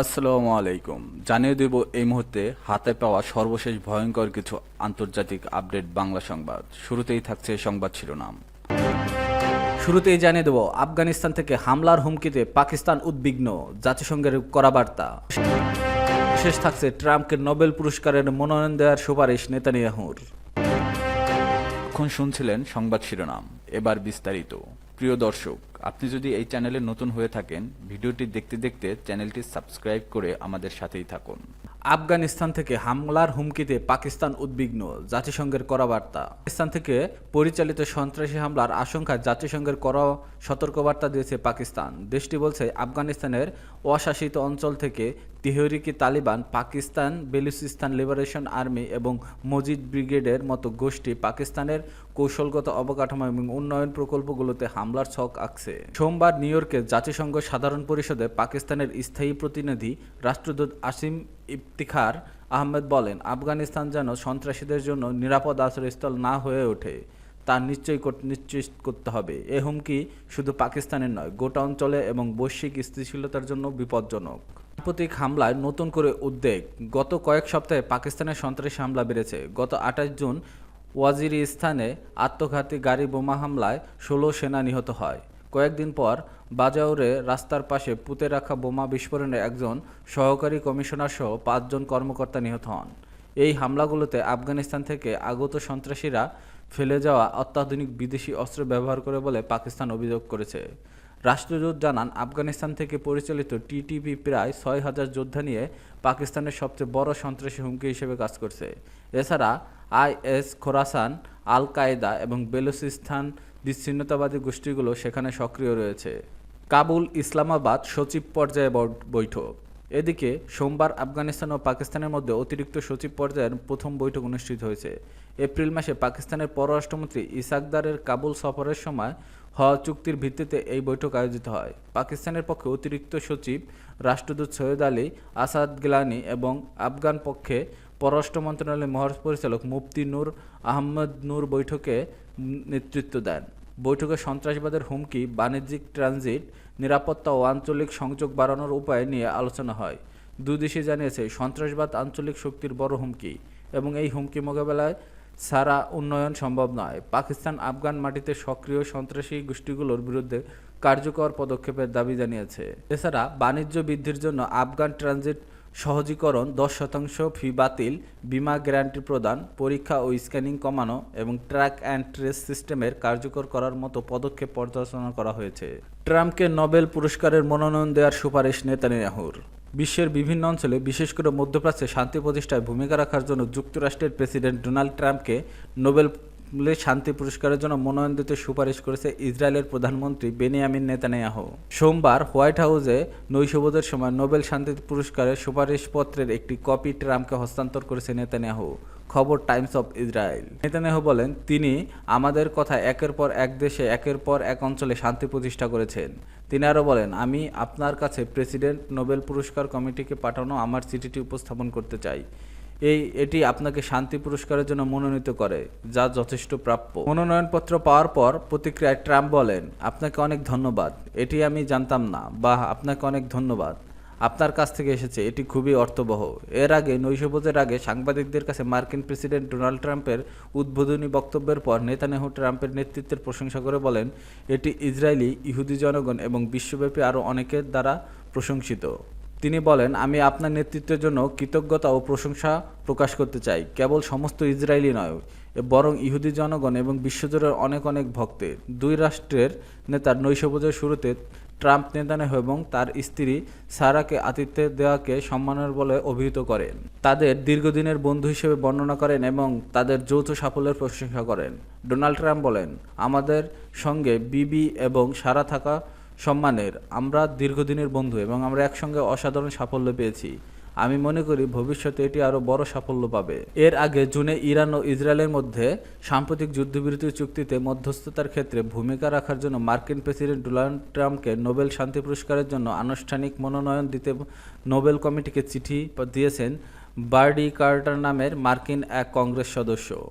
আসসালামু আলাইকুম। জানিয়ে দেব এই মুহূর্তে হাতে পাওয়া সর্বশেষ ভয়ঙ্কর কিছু আন্তর্জাতিক আপডেট বাংলা সংবাদ। শুরুতেই থাকছে সংবাদ শিরোনাম। শুরুতেই জানিয়ে দেব, আফগানিস্তান থেকে হামলার হুমকিতে পাকিস্তান উদ্বিগ্ন, জাতিসংঘের করা বার্তা শেষ থাকছে ট্রাম্পকে নোবেল পুরস্কারের মনোনয়ন দেওয়ার সুপারিশ নেতানিয়াহুর। এখন শুনছিলেন সংবাদ শিরোনাম। এবার বিস্তারিত। প্রিয় দর্শক, আপনি যদি এই চ্যানেলে নতুন হয়ে থাকেন, ভিডিওটি দেখতে দেখতে চ্যানেলটি সাবস্ক্রাইব করে আমাদের সাথেই থাকুন। আফগানিস্তান থেকে হামলার হুমকিতে পাকিস্তান উদ্বিগ্ন, জাতিসংঘের করা বার্তা পাকিস্তান থেকে পরিচালিত সন্ত্রাসী হামলার আশঙ্কায় জাতিসংঘের করা সতর্কবার্তা দিয়েছে পাকিস্তান। দেশটি বলছে, আফগানিস্তানের অশাসিত অঞ্চল থেকে তিহরিকি তালিবান, পাকিস্তান, বেলুচিস্তান লিবারেশন আর্মি এবং মজিদ ব্রিগেডের মতো গোষ্ঠী পাকিস্তানের কৌশলগত অবকাঠামো এবং উন্নয়ন প্রকল্পগুলোতে হামলার ছক আঁকছে। সোমবার নিউ ইয়র্কে জাতিসংঘ সাধারণ পরিষদে পাকিস্তানের স্থায়ী প্রতিনিধি রাষ্ট্রদূত আসিম ইফতিখার আহমেদ বলেন, আফগানিস্তান যেন সন্ত্রাসীদের জন্য নিরাপদ আশ্রয়স্থল না হয়ে ওঠে, তা নিশ্চয় নিশ্চিত করতে হবে। এ হুমকি শুধু পাকিস্তানের নয়, গোটা অঞ্চলে এবং বৈশ্বিক স্থিতিশীলতার জন্য বিপজ্জনক। সাম্প্রতিক হামলায় নতুন করে উদ্বেগ। গত কয়েক সপ্তাহে পাকিস্তানের সন্ত্রাসী হামলা বেড়েছে। গত আঠাশ জুন ওয়াজিরিস্তানে আত্মঘাতী গাড়ি বোমা হামলায় ষোলো সেনা নিহত হয়। কয়েকদিন পর বাজাউরে রাস্তার পাশে পুঁতে রাখা বোমা বিস্ফোরণে একজন সহকারী কমিশনার সহ পাঁচজন কর্মকর্তা নিহত হন। এই হামলাগুলোতে আফগানিস্তান থেকে আগত সন্ত্রাসীরা ফেলে যাওয়া অত্যাধুনিক বিদেশি অস্ত্র ব্যবহার করে বলে পাকিস্তান অভিযোগ করেছে। রাষ্ট্রদূত জানান, আফগানিস্তান থেকে পরিচালিত টিটিপি প্রায় ছয় হাজার যোদ্ধা নিয়ে পাকিস্তানের সবচেয়ে বড় সন্ত্রাসী হুমকি হিসেবে কাজ করছে। এছাড়া আইএস খোরাসান আল কায়দা এবং বেলুচিস্তান বিচ্ছিন্নতাবাদী গোষ্ঠীগুলো সেখানে সক্রিয় রয়েছে। কাবুল ইসলামাবাদ সচিব পর্যায়ে বৈঠক। এদিকে, সোমবার আফগানিস্তান ও পাকিস্তানের মধ্যে অতিরিক্ত সচিব পর্যায়ের প্রথম বৈঠক অনুষ্ঠিত হয়েছে। এপ্রিল মাসে পাকিস্তানের পররাষ্ট্রমন্ত্রী ইসাকদারের কাবুল সফরের সময় হওয়া চুক্তির ভিত্তিতে এই বৈঠক আয়োজিত হয়। পাকিস্তানের পক্ষে অতিরিক্ত সচিব রাষ্ট্রদূত সৈয়দ আলী আসাদ গিলানি এবং আফগান পক্ষে পররাষ্ট্র মন্ত্রণালয়ের মহাপরিচালক মুফতি নূর আহমদ নূর বৈঠকে নেতৃত্ব দেন। বৈঠকে সন্ত্রাসবাদের হুমকি, বাণিজ্যিক ট্রানজিট, নিরাপত্তা ও আঞ্চলিক সংযোগ বাড়ানোর উপায় নিয়ে আলোচনা হয়। দুই দেশই জানিয়েছে, সন্ত্রাসবাদ আঞ্চলিক শক্তির বড় হুমকি এবং এই হুমকি মোকাবেলায় সারা উন্নয়ন সম্ভব নয়। পাকিস্তান আফগান মাটিতে সক্রিয় সন্ত্রাসী গোষ্ঠীগুলোর বিরুদ্ধে কার্যকর পদক্ষেপের দাবি জানিয়েছে। এছাড়া বাণিজ্য বৃদ্ধির জন্য আফগান ট্রানজিট সহজীকরণ দশ শতাংশ ফি বাতিল, বিমা গ্যারান্টি প্রদান, পরীক্ষা ও স্ক্যানিং কমানো এবং ট্র্যাক অ্যান্ড ট্রেস সিস্টেমের কার্যকর করার মতো পদক্ষেপ পর্যালোচনা করা হয়েছে। ট্রাম্পকে নোবেল পুরস্কারের মনোনয়ন দেওয়ার সুপারিশ নেতানিয়াহুর। বিশ্বের বিভিন্ন অঞ্চলে বিশেষ করে মধ্যপ্রাচ্যে শান্তি প্রতিষ্ঠায় ভূমিকা রাখার জন্য যুক্তরাষ্ট্রের প্রেসিডেন্ট ডোনাল্ড ট্রাম্পকে নোবেল শান্তি পুরস্কারের জন্য মনোনয়ন দিতে সুপারিশ করেছে ইসরায়েলের প্রধানমন্ত্রী বেনিয়ামিন নেতানিয়াহু। সোমবার হোয়াইট হাউসে নৈশবোধের সময় নোবেল শান্তি পুরস্কারের সুপারিশপত্রের একটি কপি ট্রাম্পকে হস্তান্তর করেছে নেতানিয়াহু। খবর টাইমস অফ ইসরায়েল। নেতানিয়াহু বলেন, তিনি আমাদের কথা একের পর এক দেশে, একের পর এক অঞ্চলে শান্তি প্রতিষ্ঠা করেছেন। তিনি আরও বলেন, আমি আপনার কাছে প্রেসিডেন্ট নোবেল পুরস্কার কমিটিকে পাঠানো আমার চিঠিটি উপস্থাপন করতে চাই। এই, এটি আপনাকে শান্তি পুরস্কারের জন্য মনোনীত করে, যা যথেষ্ট প্রাপ্য। মনোনয়নপত্র পাওয়ার পর প্রতিক্রিয়ায় ট্রাম্প বলেন, আপনাকে অনেক ধন্যবাদ। এটি আমি জানতাম না। বা আপনাকে অনেক ধন্যবাদ। আপনার কাছ থেকে এসেছে। এটি খুবই অর্থবহ। এর আগে, নৈশভোজের আগে সাংবাদিকদের কাছে মার্কিন প্রেসিডেন্ট ডোনাল্ড ট্রাম্পের উদ্বোধনী বক্তব্যের পর নেতানেহু ট্রাম্পের নেতৃত্বের প্রশংসা করে বলেন, এটি ইসরায়েলি, ইহুদি জনগণ এবং বিশ্বব্যাপী আরও অনেকের দ্বারা প্রশংসিত। তিনি বলেন, আমি আপনার নেতৃত্বের জন্য কৃতজ্ঞতা ও প্রশংসা প্রকাশ করতে চাই। কেবল সমস্ত ইসরায়েলি নয়, বরং ইহুদি জনগণ এবং বিশ্বজুড়ে অনেক অনেক ভক্তে। দুই রাষ্ট্রের নেতার নৈশভোজের শুরুতে ট্রাম্প নেতানিয়াহু এবং তার স্ত্রী সারাকে আতিথ্য দেওয়াকে সম্মানের বলে অভিহিত করেন। তাদের দীর্ঘদিনের বন্ধু হিসেবে বর্ণনা করেন এবং তাদের যৌথ সাফল্যের প্রশংসা করেন। ডোনাল্ড ট্রাম্প বলেন, আমাদের সঙ্গে বিবি এবং সারা থাকা সম্মানের, আমরা দীর্ঘদিনের বন্ধু এবং আমরা একসঙ্গে অসাধারণ সাফল্য পেয়েছি। আমি মনে করি ভবিষ্যতে এটি আরও বড় সাফল্য পাবে। এর আগে জুনে ইরান ও ইসরায়েলের মধ্যে সাম্প্রতিক যুদ্ধবিরতি চুক্তিতে মধ্যস্থতার ক্ষেত্রে ভূমিকা রাখার জন্য মার্কিন প্রেসিডেন্ট ডোনাল্ড ট্রাম্পকে নোবেল শান্তি পুরস্কারের জন্য আনুষ্ঠানিক মনোনয়ন দিতে নোবেল কমিটিকে চিঠি দিয়েছেন বার্ডি কার্টার নামের মার্কিন এক কংগ্রেস সদস্য।